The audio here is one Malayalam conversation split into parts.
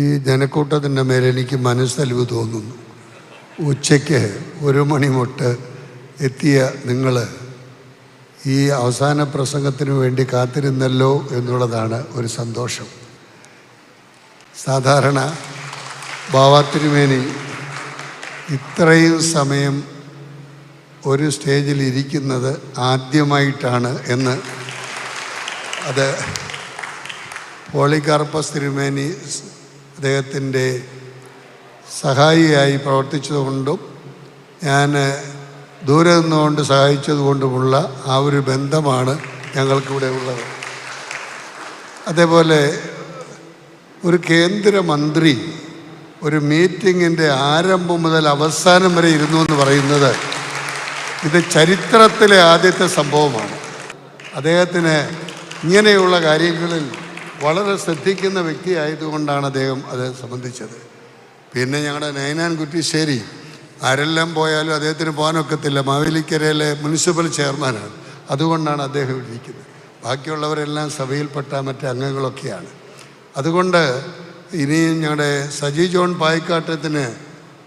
ഈ ജനക്കൂട്ടത്തിന്റെ മേലെ എനിക്ക് മനസ്സലിവ് തോന്നുന്നു. ഉച്ചയ്ക്ക് ഒരു മണി മുട്ട് എത്തിയ നിങ്ങൾ ഈ അവസാന പ്രസംഗത്തിന് വേണ്ടി കാത്തിരുന്നല്ലോ എന്നുള്ളതാണ് ഒരു സന്തോഷം. സാധാരണ ബാവാത്തിരുമേനി ഇത്രയും സമയം ഒരു സ്റ്റേജിൽ ഇരിക്കുന്നത് ആദ്യമായിട്ടാണ് എന്ന് അത് പോളികാർപ്പസ് തിരുമേനി അദ്ദേഹത്തിന്റെ സഹായിയായി പ്രവർത്തിച്ചതുകൊണ്ടും ഞാൻ ദൂരെ നിന്നുകൊണ്ട് സഹായിച്ചതുകൊണ്ടുമുള്ള ആ ഒരു ബന്ധമാണ് ഞങ്ങൾക്കിവിടെ ഉള്ളത്. അതേപോലെ ഒരു കേന്ദ്രമന്ത്രി ഒരു മീറ്റിങ്ങിന്റെ ആരംഭം മുതൽ അവസാനം വരെ ഇരുന്നു എന്ന് പറയുന്നത് ഇത് ചരിത്രത്തിലെ ആദ്യത്തെ സംഭവമാണ്. അദ്ദേഹത്തിന് ഇങ്ങനെയുള്ള കാര്യങ്ങളിൽ വളരെ ശ്രദ്ധിക്കുന്ന വ്യക്തിയായതുകൊണ്ടാണ് അദ്ദേഹം അത് സംബന്ധിച്ചത്. പിന്നെ ഞങ്ങളുടെ നയനാൻ കുറ്റിശ്ശേരി ആരെല്ലാം പോയാലും അദ്ദേഹത്തിന് പോകാനൊക്കത്തില്ല. മാവേലിക്കരയിലെ മുനിസിപ്പൽ ചെയർമാനാണ്. അതുകൊണ്ടാണ് അദ്ദേഹം ഇരിക്കുന്നത്. ബാക്കിയുള്ളവരെല്ലാം സഭയിൽപ്പെട്ട മറ്റ് അംഗങ്ങളൊക്കെയാണ്. അതുകൊണ്ട് ഇനിയും ഞങ്ങളുടെ സജി ജോൺ പായിക്കാട്ടത്തിന്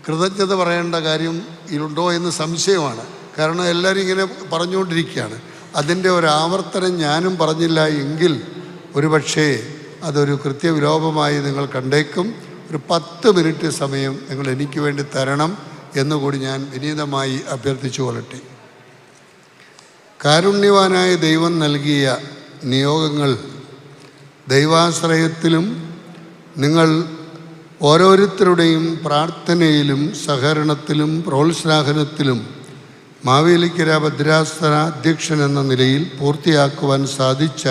കൃതജ്ഞത പറയേണ്ട കാര്യം ഉണ്ടോ എന്ന് സംശയമാണ്. കാരണം എല്ലാവരും ഇങ്ങനെ പറഞ്ഞുകൊണ്ടിരിക്കുകയാണ്. അതിന്റെ ഒരു ആവർത്തനം ഞാനും പറഞ്ഞില്ല എങ്കിൽ ഒരു പക്ഷേ അതൊരു കൃത്യവിലോപമായി നിങ്ങൾ കണ്ടേക്കും. ഒരു പത്ത് മിനിറ്റ് സമയം നിങ്ങൾ എനിക്ക് വേണ്ടി തരണം എന്നുകൂടി ഞാൻ വിനീതമായി അഭ്യർത്ഥിച്ചു കൊള്ളട്ടെ. കാരുണ്യവാനായ ദൈവം നൽകിയ നിയോഗങ്ങൾ ദൈവാശ്രയത്തിലും നിങ്ങൾ ഓരോരുത്തരുടെയും പ്രാർത്ഥനയിലും സഹകരണത്തിലും പ്രോത്സാഹനത്തിലും മാവേലിക്കര ഭദ്രാസന അധ്യക്ഷൻ എന്ന നിലയിൽ പൂർത്തിയാക്കുവാൻ സാധിച്ച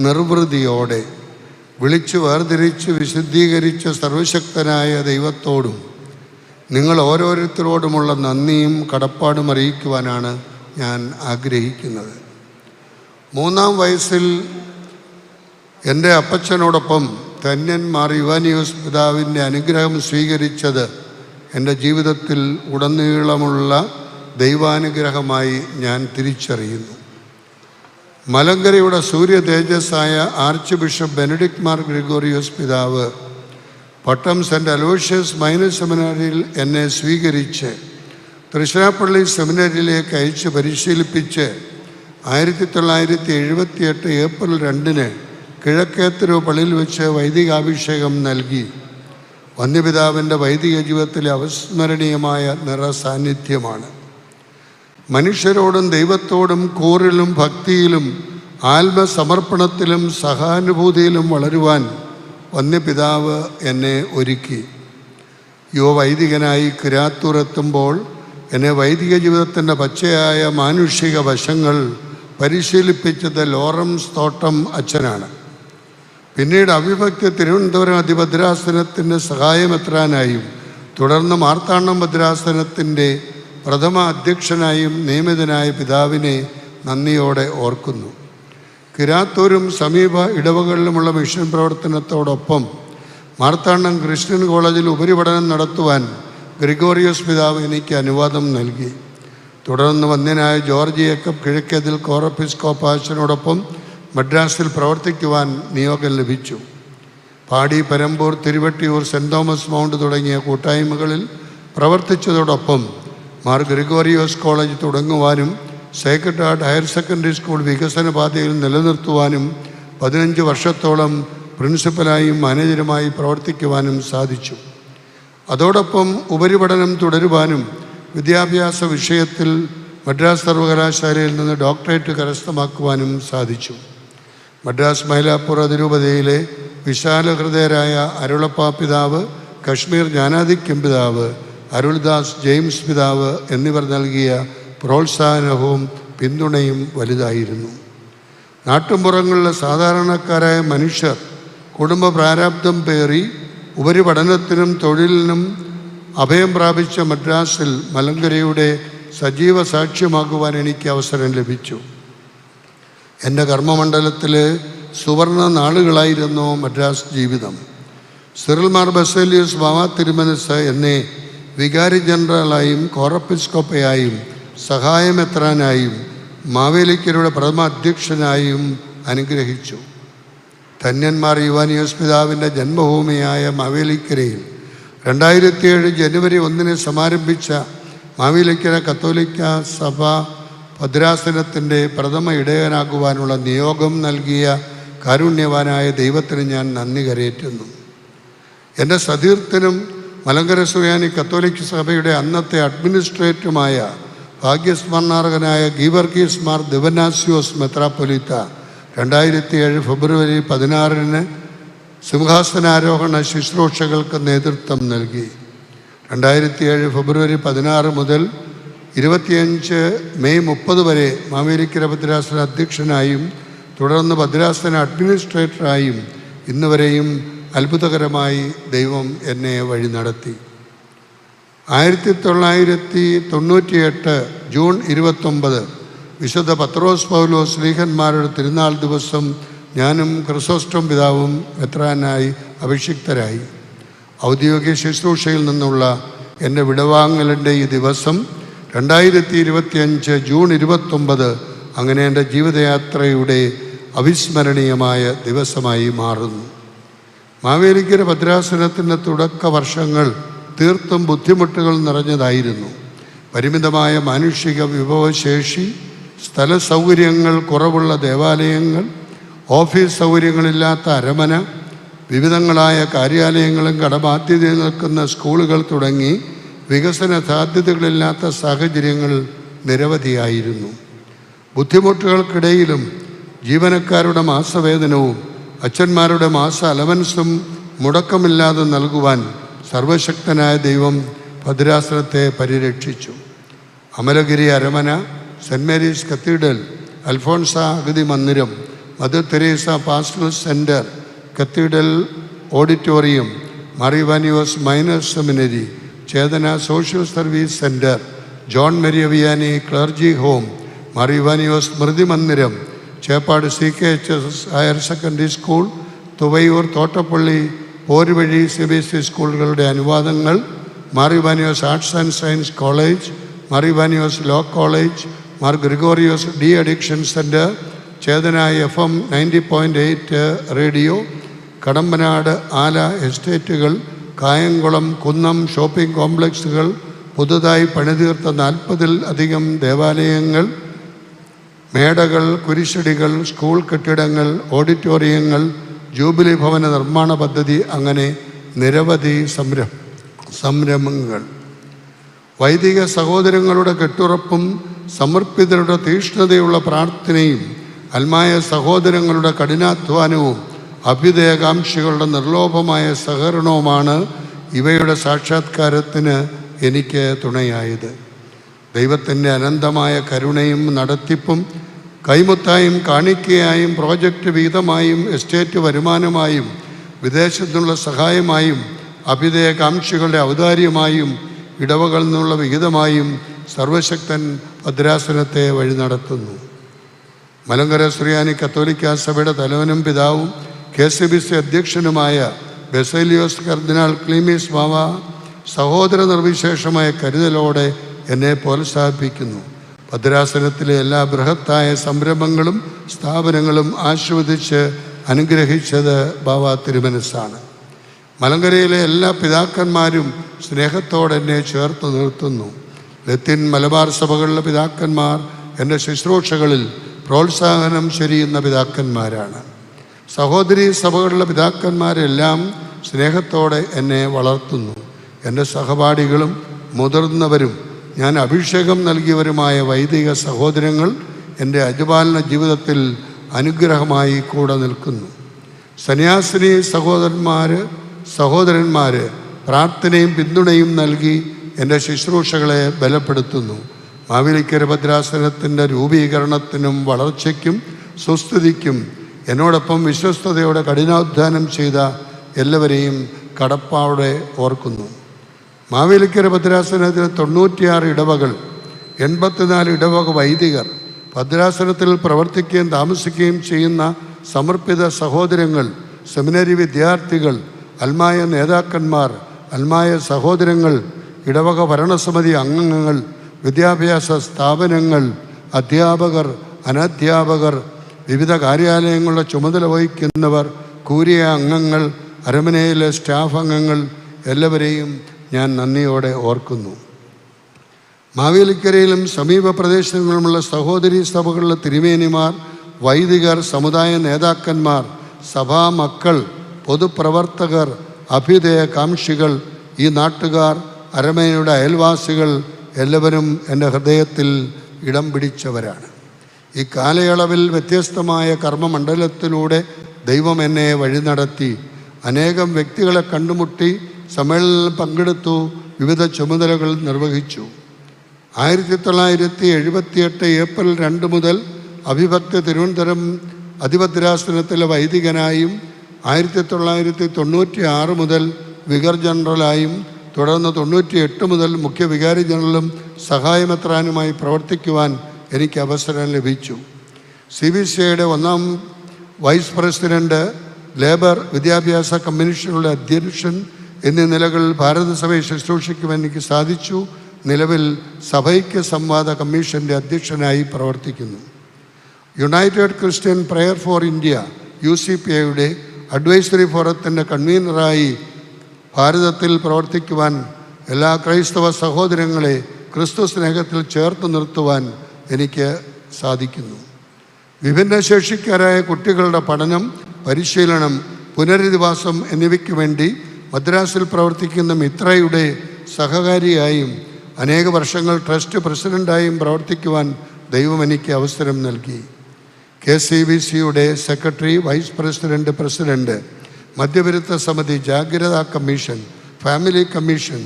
നിർവൃതിയോടെ വിളിച്ചു വേർതിരിച്ച് വിശുദ്ധീകരിച്ച സർവശക്തനായ ദൈവത്തോടും നിങ്ങൾ ഓരോരുത്തരോടുമുള്ള നന്ദിയും കടപ്പാടും അറിയിക്കുവാനാണ് ഞാൻ ആഗ്രഹിക്കുന്നത്. മൂന്നാം വയസ്സിൽ എന്റെ അപ്പച്ചനോടൊപ്പം ധന്യന്മാർ യുവാനിയോസ് പിതാവിന്റെ അനുഗ്രഹം സ്വീകരിച്ചത് എന്റെ ജീവിതത്തിൽ ഉടനീളമുള്ള ദൈവാനുഗ്രഹമായി ഞാൻ തിരിച്ചറിയുന്നു. മലങ്കരയുടെ സൂര്യ തേജസ്സായ archbishop Benedict Mar Gregorios പിതാവ് പട്ടം സെന്റ് അലോഷ്യസ് മൈനർ സെമിനാരിയിൽ എന്നെ സ്വീകരിച്ച് തൃശ്ശിരാപ്പള്ളി സെമിനാരിയിലേക്ക് അയച്ച് പരിശീലിപ്പിച്ച് ആയിരത്തി തൊള്ളായിരത്തി എഴുപത്തിയെട്ട് ഏപ്രിൽ രണ്ടിന് കിഴക്കേത്തരവ് പള്ളിയിൽ വെച്ച് വൈദികാഭിഷേകം നൽകി. വന്യപിതാവിന്റെ വൈദിക ജീവിതത്തിലെ അവിസ്മരണീയമായ നിറ സാന്നിധ്യമാണ് മനുഷ്യരോടും ദൈവത്തോടും കൂറിലും ഭക്തിയിലും ആത്മസമർപ്പണത്തിലും സഹാനുഭൂതിയിലും വളരുവാൻ വന്യപിതാവ് എന്നെ ഒരുക്കി. യുവ വൈദികനായി കിരാത്തൂരെത്തുമ്പോൾ എന്നെ വൈദിക ജീവിതത്തിന്റെ പച്ചയായ മാനുഷിക വശങ്ങൾ പരിശീലിപ്പിച്ചത് ലോറൻസ് തോട്ടം അച്ഛനാണ്. പിന്നീട് അവിഭക്തി തിരുവനന്തപുരം അതിഭദ്രാസനത്തിന്റെ സഹായമെത്രാനായും തുടർന്ന് മാർത്താണ്ഡം ഭദ്രാസനത്തിന്റെ പ്രഥമ അധ്യക്ഷനായും നിയമിതനായ പിതാവിനെ നന്ദിയോടെ ഓർക്കുന്നു. കിരാത്തൂരും സമീപ ഇടവകളിലുമുള്ള മിഷൻ പ്രവർത്തനത്തോടൊപ്പം മാർത്താണ്ഡം ക്രിസ്ത്യൻ കോളേജിൽ ഉപരിപഠനം നടത്തുവാൻ ഗ്രിഗോറിയോസ് പിതാവ് എനിക്ക് അനുവാദം നൽകി. തുടർന്ന് വന്യനായ ജോർജ് ജേക്കബ് കിഴക്കേതിൽ കോറപ്പിസ്കോപ്പാച്ചനോടൊപ്പം മദ്രാസിൽ പ്രവർത്തിക്കുവാൻ നിയോഗം ലഭിച്ചു. Padi Perambur Tiruvottiyur saint Thomas mount തുടങ്ങിയ കൂട്ടായ്മകളിൽ പ്രവർത്തിച്ചതോടൊപ്പം Mar Gregorios college തുടങ്ങുവാനും sacred heart higher secondary school വികസന പാതയിൽ നിലനിർത്തുവാനും പതിനഞ്ച് വർഷത്തോളം പ്രിൻസിപ്പലായും മാനേജരുമായി പ്രവർത്തിക്കുവാനും സാധിച്ചു. അതോടൊപ്പം ഉപരിപഠനം തുടരുവാനും വിദ്യാഭ്യാസ വിഷയത്തിൽ മദ്രാസ് സർവകലാശാലയിൽ നിന്ന് ഡോക്ടറേറ്റ് കരസ്ഥമാക്കുവാനും സാധിച്ചു. മദ്രാസ് മൈലാപ്പൂർ അതിരൂപതയിലെ വിശാലഹൃദയരായ അരുളപ്പാ പിതാവ് കശ്മീർ ജ്ഞാനാധിക്യം പിതാവ് അരുൾദാസ് ജെയിംസ് പിതാവ് എന്നിവർ നൽകിയ പ്രോത്സാഹനവും പിന്തുണയും വലുതായിരുന്നു. നാട്ടുമ്പുറങ്ങളിലെ സാധാരണക്കാരായ മനുഷ്യർ കുടുംബ പ്രാരാബ്ദം പേറി ഉപരിപഠനത്തിനും തൊഴിലിനും അഭയം പ്രാപിച്ച മദ്രാസിൽ മലങ്കരയുടെ സജീവ സാക്ഷ്യമാക്കുവാൻ എനിക്ക് അവസരം ലഭിച്ചു. എന്റെ കർമ്മമണ്ഡലത്തിലെ സുവർണ നാളുകളായിരുന്നു മദ്രാസ് ജീവിതം. സിറിൽ മാർ ബസേലിയസ് ബാവ തിരുമനസ് എന്നെ വികാരി ജനറലായും കോറപ്പിസ്കോപ്പയായും സഹായമെത്രാനായും മാവേലിക്കരുടെ പ്രഥമ അധ്യക്ഷനായും അനുഗ്രഹിച്ചു. ധന്യന്മാർ യുവാനിയോസ് പിതാവിന്റെ ജന്മഭൂമിയായ മാവേലിക്കരയിൽ രണ്ടായിരത്തിയേഴ് ജനുവരി ഒന്നിന് സമാരംഭിച്ച മാവേലിക്കര കത്തോലിക്ക സഭ ഭദ്രാസനത്തിന്റെ പ്രഥമ ഇടയനാക്കുവാനുള്ള നിയോഗം നൽകിയ കാരുണ്യവാനായ ദൈവത്തിന് ഞാൻ നന്ദി കരയേറ്റുന്നു. എന്റെ സതീർത്ഥനും മലങ്കര സുയാനി കത്തോലിക് സഭയുടെ അന്നത്തെ അഡ്മിനിസ്ട്രേറ്ററുമായ ഭാഗ്യസ്മരണാർഹനായ ഗീവർഗീസ് മാർ ദിവനാസ്യോസ് മെത്രാപ്പൊലീത്ത രണ്ടായിരത്തി ഏഴ് ഫെബ്രുവരി പതിനാറിന് സിംഹാസനാരോഹണ ശുശ്രൂഷകൾക്ക് നേതൃത്വം നൽകി. രണ്ടായിരത്തി ഏഴ് ഫെബ്രുവരി പതിനാറ് മുതൽ ഇരുപത്തിയഞ്ച് മെയ് മുപ്പത് വരെ മാവേലിക്കര ഭദ്രാസന അധ്യക്ഷനായും തുടർന്ന് ഭദ്രാസന അഡ്മിനിസ്ട്രേറ്ററായും ഇന്ന് വരെയും അത്ഭുതകരമായി ദൈവം എന്നെ വഴി നടത്തി. ആയിരത്തി തൊള്ളായിരത്തി തൊണ്ണൂറ്റിയെട്ട് ജൂൺ ഇരുപത്തൊമ്പത് വിശുദ്ധ പത്രോസ് പൗലോസ് ശ്രീഹന്മാരുടെ തിരുനാൾ ദിവസം ഞാനും ക്രിസോസ്റ്റം പിതാവും എത്രാനായി അഭിഷിക്തരായി. ഔദ്യോഗിക ശുശ്രൂഷയിൽ നിന്നുള്ള എന്റെ വിടവാങ്ങലിന്റെ ഈ ദിവസം രണ്ടായിരത്തി ഇരുപത്തിയഞ്ച് ജൂൺ ഇരുപത്തൊമ്പത് അങ്ങനെ എന്റെ ജീവിതയാത്രയുടെ അവിസ്മരണീയമായ ദിവസമായി മാറുന്നു. മാവേലിക്കര ഭദ്രാസനത്തിന്റെ തുടക്ക വർഷങ്ങൾ തീർത്തും ബുദ്ധിമുട്ടുകൾ നിറഞ്ഞതായിരുന്നു. പരിമിതമായ മാനുഷിക വിഭവശേഷി സ്ഥല സൗകര്യങ്ങൾ കുറവുള്ള ദേവാലയങ്ങൾ ഓഫീസ് സൗകര്യങ്ങളില്ലാത്ത അരമന വിവിധങ്ങളായ കാര്യാലയങ്ങളും കടബാധ്യത നിൽക്കുന്ന സ്കൂളുകൾ തുടങ്ങി വികസന സാധ്യതകളില്ലാത്ത സാഹചര്യങ്ങൾ നിരവധിയായിരുന്നു. ബുദ്ധിമുട്ടുകൾക്കിടയിലും ജീവനക്കാരുടെ മാസവേതനവും അച്ഛന്മാരുടെ മാസ അലവൻസും മുടക്കമില്ലാതെ നൽകുവാൻ സർവശക്തനായ ദൈവം ഭദ്രാസനത്തെ പരിരക്ഷിച്ചു. Amalagiri അരമന saint Mary's cathedral Alphonsa അഗതി മന്ദിരം Mother Teresa pastoral centre cathedral auditorium Mar Ivanios minor seminary Chethana social service centre John Marie Vianney clergy home Mar Ivanios സ്മൃതി മന്ദിരം Cheppad C K H S higher secondary school Thuvayoor Thottappally Poruvazhy C B S E സ്കൂളുകളുടെ അനുവാദങ്ങൾ Mar Ivanios arts and science college Mar Ivanios law college Mar Gregorios de addiction centre Chethana F M ninety point eight radio Kadampanad Ala എസ്റ്റേറ്റുകൾ Kayamkulam Kunnam shopping കോംപ്ലക്സുകൾ പുതുതായി പണിതീർത്ത നാൽപ്പതിൽ അധികം ദേവാലയങ്ങൾ മേടകൾ കുരിശടികൾ സ്കൂൾ കെട്ടിടങ്ങൾ ഓഡിറ്റോറിയങ്ങൾ ജൂബിലി ഭവന നിർമ്മാണ പദ്ധതി അങ്ങനെ നിരവധി സംരം സംരംഭങ്ങൾ. വൈദിക സഹോദരങ്ങളുടെ കെട്ടുറപ്പും സമർപ്പിതരുടെ തീഷ്ണതയുള്ള പ്രാർത്ഥനയും അൽമായ സഹോദരങ്ങളുടെ കഠിനാധ്വാനവും അഭ്യുദയകാംക്ഷികളുടെ നിർലോഭമായ സഹകരണവുമാണ് ഇവയുടെ സാക്ഷാത്കാരത്തിന് എനിക്ക് തുണയായത്. ദൈവത്തിന്റെ അനന്തമായ കരുണയും നടത്തിപ്പും കൈമുത്തായും കാണിക്കയായും പ്രോജക്റ്റ് വീതമായും എസ്റ്റേറ്റ് വരുമാനമായും വിദേശത്തുള്ള സഹായമായും അഭ്യുദയകാംക്ഷികളുടെ ഔദാര്യമായും ഇടവകളിൽ നിന്നുള്ള വിഹിതമായും സർവശക്തൻ ഭദ്രാസനത്തെ വഴി നടത്തുന്നു. മലങ്കര ശ്രീയാനി കത്തോലിക്ക സഭയുടെ തലവനും പിതാവും കെ സി ബി സി അധ്യക്ഷനുമായ ബെസേലിയോസ് കർദിനാൾ ക്ലീമീസ് മാവ സഹോദര നിർവിശേഷമായ കരുതലോടെ എന്നെ പ്രോത്സാഹിപ്പിക്കുന്നു ഭദ്രാസനത്തിലെ എല്ലാ ബൃഹത്തായ സംരംഭങ്ങളും സ്ഥാപനങ്ങളും ആസ്വദിച്ച് അനുഗ്രഹിച്ചത് ബാബ തിരുമനസ്സാണ്. മലങ്കരയിലെ എല്ലാ പിതാക്കന്മാരും സ്നേഹത്തോടെ എന്നെ ചേർത്ത് നിർത്തുന്നു. ലത്തിൻ മലബാർ സഭകളിലെ പിതാക്കന്മാർ എന്റെ ശുശ്രൂഷകളിൽ പ്രോത്സാഹനം ചൊരിയുന്ന പിതാക്കന്മാരാണ്. സഹോദരി സഭകളിലെ പിതാക്കന്മാരെല്ലാം സ്നേഹത്തോടെ എന്നെ വളർത്തുന്നു. എന്റെ സഹപാഠികളും മുതിർന്നവരും ഞാൻ അഭിഷേകം നൽകിയവരുമായ വൈദിക സഹോദരങ്ങൾ എന്റെ അജപാലന ജീവിതത്തിൽ അനുഗ്രഹമായി കൂടെ നിൽക്കുന്നു. സന്യാസിനി സഹോദരന്മാർ സഹോദരന്മാർ പ്രാർത്ഥനയും പിന്തുണയും നൽകി എന്റെ ശുശ്രൂഷകളെ ബലപ്പെടുത്തുന്നു. മാവേലിക്കര ഭദ്രാസനത്തിന്റെ രൂപീകരണത്തിനും വളർച്ചയ്ക്കും സുസ്ഥിതിക്കും എന്നോടൊപ്പം വിശ്വസ്തയോടെ കഠിനാധ്വാനം ചെയ്ത എല്ലാവരെയും കടപ്പാടെ ഓർക്കുന്നു. മാവേലിക്കര ഭദ്രാസനത്തിൽ തൊണ്ണൂറ്റിയാറ് ഇടവകൾ എൺപത്തിനാല് ഇടവക വൈദികർ ഭദ്രാസനത്തിൽ പ്രവർത്തിക്കുകയും താമസിക്കുകയും ചെയ്യുന്ന സമർപ്പിത സഹോദരങ്ങൾ സെമിനറി വിദ്യാർത്ഥികൾ അൽമായ നേതാക്കന്മാർ അൽമായ സഹോദരങ്ങൾ ഇടവക ഭരണസമിതി അംഗങ്ങൾ വിദ്യാഭ്യാസ സ്ഥാപനങ്ങൾ അധ്യാപകർ അനധ്യാപകർ വിവിധ കാര്യാലയങ്ങളുടെ ചുമതല വഹിക്കുന്നവർ കൂരിയ അംഗങ്ങൾ അരമനയിലെ സ്റ്റാഫ് അംഗങ്ങൾ എല്ലാവരെയും ഞാൻ നന്ദിയോടെ ഓർക്കുന്നു. മാവേലിക്കരയിലും സമീപ പ്രദേശങ്ങളിലുമുള്ള സഹോദരി സഭകളിലെ തിരുമേനിമാർ വൈദികർ സമുദായ നേതാക്കന്മാർ സഭാ മക്കൾ പൊതുപ്രവർത്തകർ അഭ്യുദയ കാംക്ഷികൾ ഈ നാട്ടുകാർ അരമനയുടെ അയൽവാസികൾ എല്ലാവരും എന്റെ ഹൃദയത്തിൽ ഇടം പിടിച്ചവരാണ്. ഈ കാലയളവിൽ വ്യത്യസ്തമായ കർമ്മമണ്ഡലത്തിലൂടെ ദൈവം എന്നെ വഴി നടത്തി അനേകം വ്യക്തികളെ കണ്ടുമുട്ടി സമ്മേളനത്തിൽ പങ്കെടുത്തു വിവിധ ചുമതലകൾ നിർവഹിച്ചു. ആയിരത്തി തൊള്ളായിരത്തി എഴുപത്തിയെട്ട് ഏപ്രിൽ രണ്ട് മുതൽ അഭിഭക്ത തിരുവനന്തപുരം അധിപദ്രാസനത്തിലെ വൈദികനായും ആയിരത്തി തൊള്ളായിരത്തി തൊണ്ണൂറ്റി ആറ് മുതൽ വികർ ജനറലായും തുടർന്ന് തൊണ്ണൂറ്റി എട്ട് മുതൽ മുഖ്യ വികാരി ജനറലും സഹായമെത്രാനുമായി പ്രവർത്തിക്കുവാൻ എനിക്ക് അവസരം ലഭിച്ചു. സി ബി സിയുടെ ഒന്നാം വൈസ് പ്രസിഡന്റ് ലേബർ വിദ്യാഭ്യാസ കമ്മീഷനുള്ള അധ്യക്ഷൻ എന്നീ നിലകൾ ഭാരതസഭയെ ശുശ്രൂഷിക്കുവാൻ എനിക്ക് സാധിച്ചു. നിലവിൽ സഭയ്ക്ക് സംവാദ കമ്മീഷന്റെ അധ്യക്ഷനായി പ്രവർത്തിക്കുന്നു. United Christian Prayer for India U C P ഐയുടെ അഡ്വൈസറി ഫോറത്തിന്റെ കൺവീനറായി ഭാരതത്തിൽ പ്രവർത്തിക്കുവാൻ എല്ലാ ക്രൈസ്തവ സഹോദരങ്ങളെ ക്രിസ്തു സ്നേഹത്തിൽ ചേർത്ത് നിർത്തുവാൻ എനിക്ക് സാധിക്കുന്നു. വിഭിന്നശേഷിക്കാരായ കുട്ടികളുടെ പഠനം പരിശീലനം പുനരധിവാസം എന്നിവയ്ക്ക് വേണ്ടി മദ്രാസിൽ പ്രവർത്തിക്കുന്ന മിത്രയുടെ സഹകാരിയായും അനേക വർഷങ്ങൾ ട്രസ്റ്റ് പ്രസിഡന്റായും പ്രവർത്തിക്കുവാൻ ദൈവം എനിക്ക് അവസരം നൽകി. കെ സി ബി സിയുടെ സെക്രട്ടറി വൈസ് പ്രസിഡന്റ് പ്രസിഡന്റ് മധ്യവിരുദ്ധ സമിതി ജാഗ്രതാ കമ്മീഷൻ ഫാമിലി കമ്മീഷൻ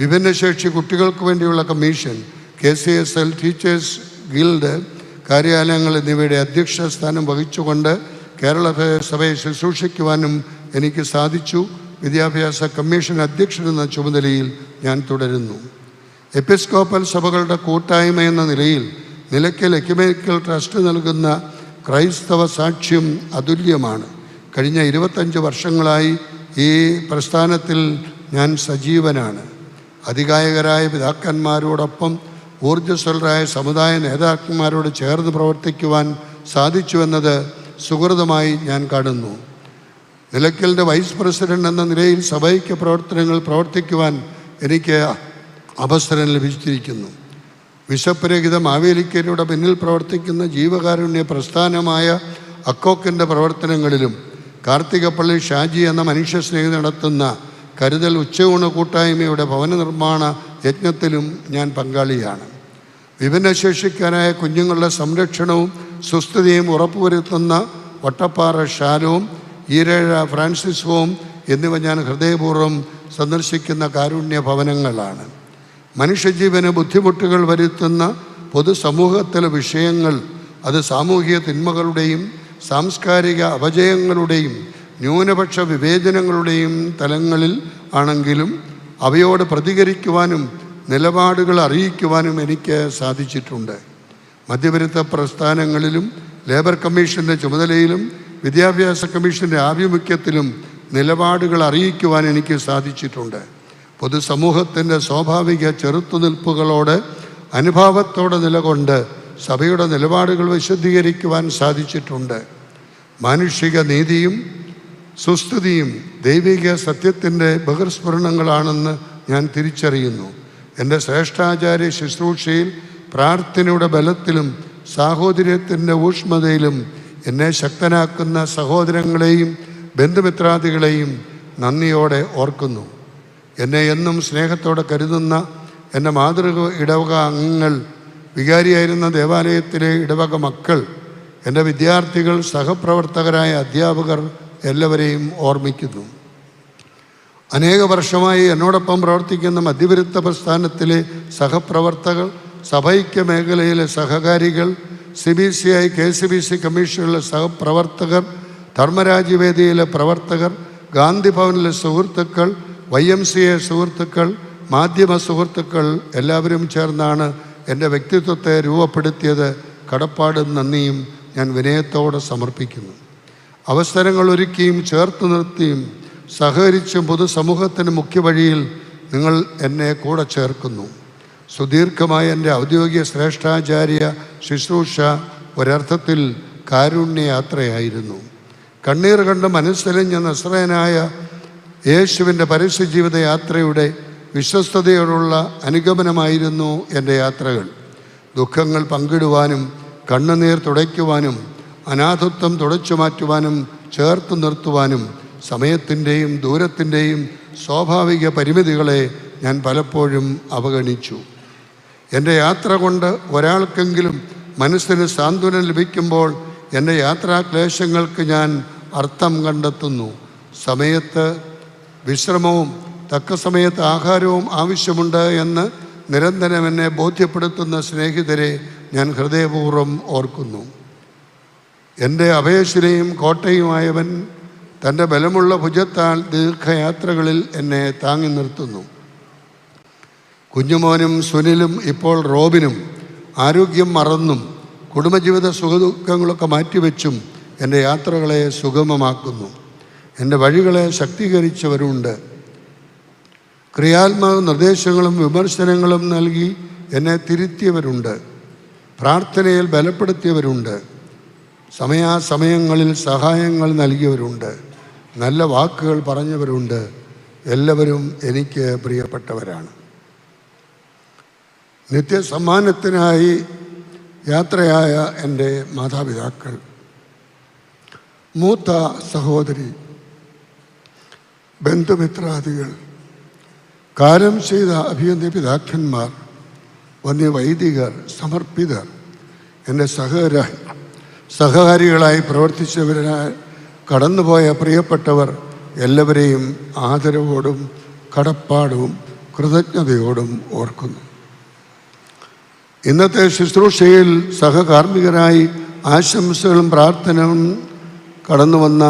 വിഭിന്നശേഷി കുട്ടികൾക്ക് വേണ്ടിയുള്ള commission K C S L teachers guild കാര്യാലയങ്ങൾ എന്നിവയുടെ അധ്യക്ഷ സ്ഥാനം വഹിച്ചുകൊണ്ട് കേരള സഭയെ ശുശ്രൂഷിക്കുവാനും എനിക്ക് സാധിച്ചു. വിദ്യാഭ്യാസ കമ്മീഷൻ അധ്യക്ഷൻ എന്ന ചുമതലയിൽ ഞാൻ തുടരുന്നു. എപ്പിസ്കോപ്പൽ സഭകളുടെ കൂട്ടായ്മ എന്ന നിലയിൽ നിലയ്ക്കൽ എക്യുമെനിക്കൽ ട്രസ്റ്റ് നൽകുന്ന ക്രൈസ്തവ സാക്ഷ്യം അതുല്യമാണ്. കഴിഞ്ഞ ഇരുപത്തഞ്ച് വർഷങ്ങളായി ഈ പ്രസ്ഥാനത്തിൽ ഞാൻ സജീവനാണ്. അധികായകരായ പിതാക്കന്മാരോടൊപ്പം ഊർജസ്വലരായ സമുദായ നേതാക്കന്മാരോട് ചേർന്ന് പ്രവർത്തിക്കുവാൻ സാധിച്ചുവെന്നത് സുഹൃതമായി ഞാൻ കാണുന്നു. നിലയ്ക്കലിന്റെ വൈസ് പ്രസിഡന്റ് എന്ന നിലയിൽ സഭയ്ക്ക് പ്രവർത്തനങ്ങൾ പ്രവർത്തിക്കുവാൻ എനിക്ക് അവസരം ലഭിച്ചിരിക്കുന്നു. വിശപ്പരഹിത മാവേലിക്കരയുടെ പിന്നിൽ പ്രവർത്തിക്കുന്ന ജീവകാരുണ്യ പ്രസ്ഥാനമായ അക്കോക്കിന്റെ പ്രവർത്തനങ്ങളിലും കാർത്തികപ്പള്ളി ഷാജി എന്ന മനുഷ്യ സ്നേഹി നടത്തുന്ന കരുതൽ ഉച്ചയൂണ് കൂട്ടായ്മയുടെ ഭവന നിർമ്മാണ യജ്ഞത്തിലും ഞാൻ പങ്കാളിയാണ്. വിഭിന്നശേഷിക്കാരായ കുഞ്ഞുങ്ങളുടെ സംരക്ഷണവും സുസ്ഥിതിയും ഉറപ്പുവരുത്തുന്ന വട്ടപ്പാറ ഷാലവും ഈരേഴ ഫ്രാൻസിസ് ഹോം എന്നിവ ഞാൻ ഹൃദയപൂർവം സന്ദർശിക്കുന്ന കാരുണ്യ ഭവനങ്ങളാണ്. മനുഷ്യജീവന് ബുദ്ധിമുട്ടുകൾ വരുത്തുന്ന പൊതുസമൂഹത്തിലെ വിഷയങ്ങൾ അത് സാമൂഹിക തിന്മകളുടെയും സാംസ്കാരിക അപജയങ്ങളുടെയും ന്യൂനപക്ഷ വിവേചനങ്ങളുടെയും തലങ്ങളിൽ ആണെങ്കിലും അവയോട് പ്രതികരിക്കുവാനും നിലപാടുകൾ അറിയിക്കുവാനും എനിക്ക് സാധിച്ചിട്ടുണ്ട്. മധ്യവിരുദ്ധ പ്രസ്ഥാനങ്ങളിലും ലേബർ കമ്മീഷന്റെ ചുമതലയിലും വിദ്യാഭ്യാസ കമ്മീഷന്റെ ആഭിമുഖ്യത്തിലും നിലപാടുകൾ അറിയിക്കുവാൻ എനിക്ക് സാധിച്ചിട്ടുണ്ട്. പൊതുസമൂഹത്തിന്റെ സ്വാഭാവിക ചെറുത്തുനിൽപ്പുകളോട് അനുഭാവത്തോടെ നിലകൊണ്ട് സഭയുടെ നിലപാടുകൾ വിശദീകരിക്കുവാൻ സാധിച്ചിട്ടുണ്ട്. മാനുഷിക നീതിയും സുസ്ഥിതിയും ദൈവിക സത്യത്തിന്റെ ബഹിർസ്ഫുരണങ്ങളാണെന്ന് ഞാൻ തിരിച്ചറിയുന്നു. എന്റെ ശ്രേഷ്ഠാചാര്യ ശുശ്രൂഷയിൽ പ്രാർത്ഥനയുടെ ബലത്തിലും സാഹോദര്യത്തിന്റെ ഊഷ്മതയിലും എന്നെ ശക്തനാക്കുന്ന സഹോദരങ്ങളെയും ബന്ധുമിത്രാദികളെയും നന്ദിയോടെ ഓർക്കുന്നു. എന്നെ എന്നും സ്നേഹത്തോടെ കരുതുന്ന എന്റെ മാതൃക ഇടവക അംഗങ്ങൾ വികാരിയായിരുന്ന ദേവാലയത്തിലെ ഇടവക മക്കൾ എന്റെ വിദ്യാർത്ഥികൾ സഹപ്രവർത്തകരായ അധ്യാപകർ എല്ലാവരെയും ഓർമ്മിക്കുന്നു. അനേക വർഷമായി എന്നോടൊപ്പം പ്രവർത്തിക്കുന്ന മധ്യവിരുദ്ധ പ്രസ്ഥാനത്തിലെ സഹപ്രവർത്തകർ സഭൈക്യ മേഖലയിലെ സഹകാരികൾ C B C I K C B C കമ്മീഷനിലെ സഹപ്രവർത്തകർ ധർമ്മരാജ്യവേദിയിലെ പ്രവർത്തകർ ഗാന്ധി ഭവനിലെ സുഹൃത്തുക്കൾ വൈ എം സി എ സുഹൃത്തുക്കൾ മാധ്യമ സുഹൃത്തുക്കൾ എല്ലാവരും ചേർന്നാണ് എന്റെ വ്യക്തിത്വത്തെ രൂപപ്പെടുത്തിയത്. കടപ്പാടും നന്ദിയും ഞാൻ വിനയത്തോടെ സമർപ്പിക്കുന്നു. അവസരങ്ങൾ ഒരുക്കിയും ചേർത്ത് നിർത്തിയും സഹകരിച്ചും പൊതുസമൂഹത്തിന് മുഖ്യവഴിയിൽ നിങ്ങൾ എന്നെ കൂടെ ചേർക്കുന്നു. സുദീർഘമായ എന്റെ ഔദ്യോഗിക ശ്രേഷ്ഠാചാര്യ ശുശ്രൂഷ ഒരർത്ഥത്തിൽ കാരുണ്യയാത്രയായിരുന്നു. കണ്ണീർ കണ്ട് മനസ്സലിഞ്ഞ നസ്രയനായ യേശുവിന്റെ പരസ്യ ജീവിത യാത്രയുടെ വിശ്വസ്തയോടുള്ള അനുഗമനമായിരുന്നു എന്റെ യാത്രകൾ. ദുഃഖങ്ങൾ പങ്കിടുവാനും കണ്ണുനീർ തുടയ്ക്കുവാനും അനാഥത്വം തുടച്ചു മാറ്റുവാനും ചേർത്ത് നിർത്തുവാനും സമയത്തിന്റെയും ദൂരത്തിന്റെയും സ്വാഭാവിക പരിമിതികളെ ഞാൻ പലപ്പോഴും അവഗണിച്ചു. എന്റെ യാത്ര കൊണ്ട് ഒരാൾക്കെങ്കിലും മനസ്സിന് സാന്ത്വനം ലഭിക്കുമ്പോൾ എന്റെ യാത്രാക്ലേശങ്ങൾക്ക് ഞാൻ അർത്ഥം കണ്ടെത്തുന്നു. സമയത്ത് വിശ്രമവും തക്ക സമയത്ത് ആഹാരവും ആവശ്യമുണ്ട് എന്ന് നിരന്തരം എന്നെ ബോധ്യപ്പെടുത്തുന്ന സ്നേഹിതരെ ഞാൻ ഹൃദയപൂർവം ഓർക്കുന്നു. എന്റെ അഭയശിലയും കോട്ടയുമായവൻ തന്റെ ബലമുള്ള ഭുജത്താൽ ദീർഘയാത്രകളിൽ എന്നെ താങ്ങി നിർത്തുന്നു. കുഞ്ഞുമോനും സുനിലും ഇപ്പോൾ റോബിനും ആരോഗ്യം മറന്നും കുടുംബജീവിത സുഖദുഃഖങ്ങളൊക്കെ മാറ്റിവെച്ചും എന്റെ യാത്രകളെ സുഗമമാക്കുന്നു. എന്റെ വഴികളെ ശക്തീകരിച്ചവരുണ്ട്. ക്രിയാത്മക നിർദ്ദേശങ്ങളും വിമർശനങ്ങളും നൽകി എന്നെ തിരുത്തിയവരുണ്ട്. പ്രാർത്ഥനയിൽ ബലപ്പെടുത്തിയവരുണ്ട്. സമയാസമയങ്ങളിൽ സഹായങ്ങൾ നൽകിയവരുണ്ട്. നല്ല വാക്കുകൾ പറഞ്ഞവരുണ്ട്. എല്ലാവരും എനിക്ക് പ്രിയപ്പെട്ടവരാണ്. നിത്യസമ്മാനത്തിനായി യാത്രയായ എന്റെ മാതാപിതാക്കൾ മൂത്ത സഹോദരി ബന്ധുമിത്രാദികൾ കാലം ചെയ്ത അഭിയന്ത പിതാക്കന്മാർ വന്യ വൈദികർ സമർപ്പിതർ എന്റെ സഹകര സഹകാരികളായി പ്രവർത്തിച്ചവരായ കടന്നുപോയ പ്രിയപ്പെട്ടവർ എല്ലാവരെയും ആദരവോടും കടപ്പാടും കൃതജ്ഞതയോടും ഓർക്കുന്നു. ഇന്നത്തെ ശുശ്രൂഷയിൽ സഹകാർമ്മികരായി ആശംസകളും പ്രാർത്ഥനകളും കടന്നു വന്ന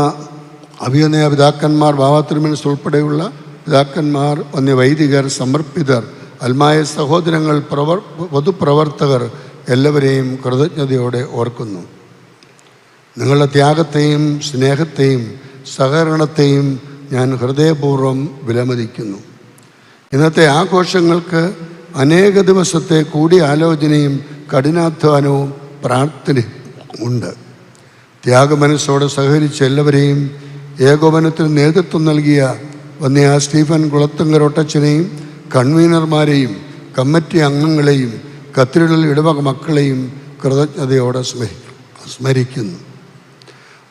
അഭിനയ പിതാക്കന്മാർ ബാബാത്തിരുമനസ് ഉൾപ്പെടെയുള്ള പിതാക്കന്മാർ വന്യ വൈദികർ സമർപ്പിതർ അൽമായ സഹോദരങ്ങൾ പ്രവർ പൊതുപ്രവർത്തകർ എല്ലാവരെയും കൃതജ്ഞതയോടെ ഓർക്കുന്നു. നിങ്ങളുടെ ത്യാഗത്തെയും സ്നേഹത്തെയും സഹകരണത്തെയും ഞാൻ ഹൃദയപൂർവം വിലമതിക്കുന്നു. ഇന്നത്തെ ആഘോഷങ്ങൾക്ക് അനേക ദിവസത്തെ കൂടിയാലോചനയും കഠിനാധ്വാനവും പ്രാർത്ഥനയും ഉണ്ട്. ത്യാഗമനസ്സോടെ സഹകരിച്ച എല്ലാവരെയും ഏകോപനത്തിന് നേതൃത്വം നൽകിയ വന്നിയ സ്റ്റീഫൻ കുളത്തുങ്കരൊട്ടച്ചനെയും കൺവീനർമാരെയും കമ്മിറ്റി അംഗങ്ങളെയും കത്തിരിടൽ ഇടവക മക്കളെയും കൃതജ്ഞതയോടെ സ്മരി സ്മരിക്കുന്നു.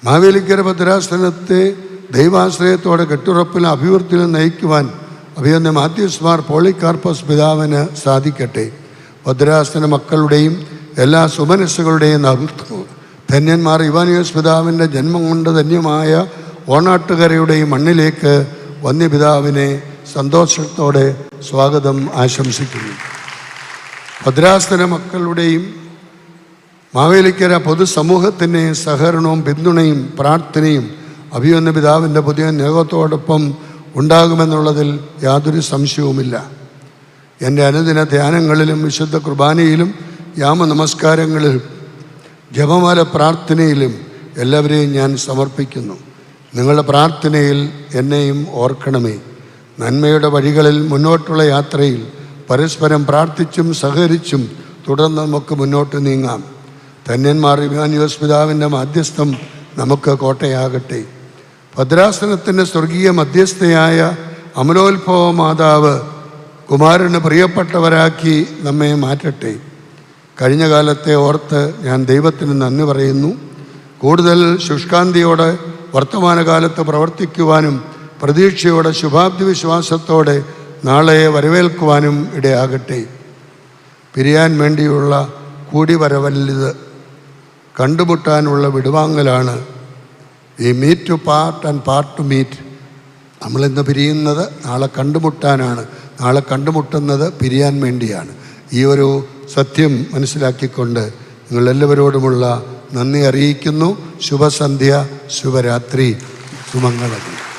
മാവേലിക്കര ഭദ്രാസനത്തെ ദൈവാശ്രയത്തോടെ കെട്ടുറപ്പിലും അഭിവൃദ്ധിയിലും നയിക്കുവാൻ അഭിയന്യ മാത്യുസ്മാർ പോളിക്കാർപ്പസ് പിതാവിന് സാധിക്കട്ടെ. ഭദ്രാസന മക്കളുടെയും എല്ലാ സുമനസ്സുകളുടെയും നവൃത്തവും ധന്യന്മാർ ഇവാനിയോസ് പിതാവിന്റെ ജന്മം കൊണ്ട് ധന്യമായ ഓണാട്ടുകരയുടെയും മണ്ണിലേക്ക് വന്യപിതാവിനെ സന്തോഷത്തോടെ സ്വാഗതം ആശംസിക്കുന്നു. ഭദ്രാസന മക്കളുടെയും മാവേലിക്കര പൊതുസമൂഹത്തിന്റെ സഹകരണവും പിന്തുണയും പ്രാർത്ഥനയും അഭിയൊന്ന പിതാവിന്റെ പുതിയ നേതൃത്വത്തോടൊപ്പം ഉണ്ടാകുമെന്നുള്ളതിൽ യാതൊരു സംശയവുമില്ല. എന്റെ അനുദിന ധ്യാനങ്ങളിലും വിശുദ്ധ കുർബാനയിലും യാമ നമസ്കാരങ്ങളിലും ജപമാല പ്രാർത്ഥനയിലും എല്ലാവരെയും ഞാൻ സമർപ്പിക്കുന്നു. നിങ്ങളുടെ പ്രാർത്ഥനയിൽ എന്നെയും ഓർക്കണമേ. നന്മയുടെ വഴികളിൽ മുന്നോട്ടുള്ള യാത്രയിൽ പരസ്പരം പ്രാർത്ഥിച്ചും സഹകരിച്ചും തുടർന്ന് നമുക്ക് മുന്നോട്ട് നീങ്ങാം. ധന്യന്മാർ ഇമാനുയോസ് പിതാവിന്റെ മാധ്യസ്ഥം നമുക്ക് കോട്ടയാകട്ടെ. ഭദ്രാസനത്തിന്റെ സ്വർഗീയ മധ്യസ്ഥയായ അമലോത്ഭവ മാതാവ് കുമാരന് പ്രിയപ്പെട്ടവരാക്കി നമ്മെ മാറ്റട്ടെ. കഴിഞ്ഞ കാലത്തെ ഓർത്ത് ഞാൻ ദൈവത്തിന് നന്ദി പറയുന്നു. കൂടുതൽ ശുഷ്കാന്തിയോടെ വർത്തമാനകാലത്ത് പ്രവർത്തിക്കുവാനും പ്രതീക്ഷയോടെ ശുഭാപ്തി വിശ്വാസത്തോടെ നാളെ വരവേൽക്കുവാനും ഇടയാകട്ടെ. പിരിയാൻ വേണ്ടിയുള്ള കൂടിവരവല്ലിത് കണ്ടുമുട്ടാനുള്ള വിടുവാങ്ങലാണ് ഈ meet to part and part to meet നമ്മളിന്ന് പിരിയുന്നത്? നാളെ കണ്ടുമുട്ടാനാണ്. നാളെ കണ്ടുമുട്ടുന്നത് പിരിയാൻ വേണ്ടിയാണ്. ഈ ഒരു സത്യം മനസ്സിലാക്കിക്കൊണ്ട് നിങ്ങളെല്ലാവരോടുമുള്ള നന്ദി അറിയിക്കുന്നു. ശുഭസന്ധ്യ ശുഭരാത്രി. സുമംഗളം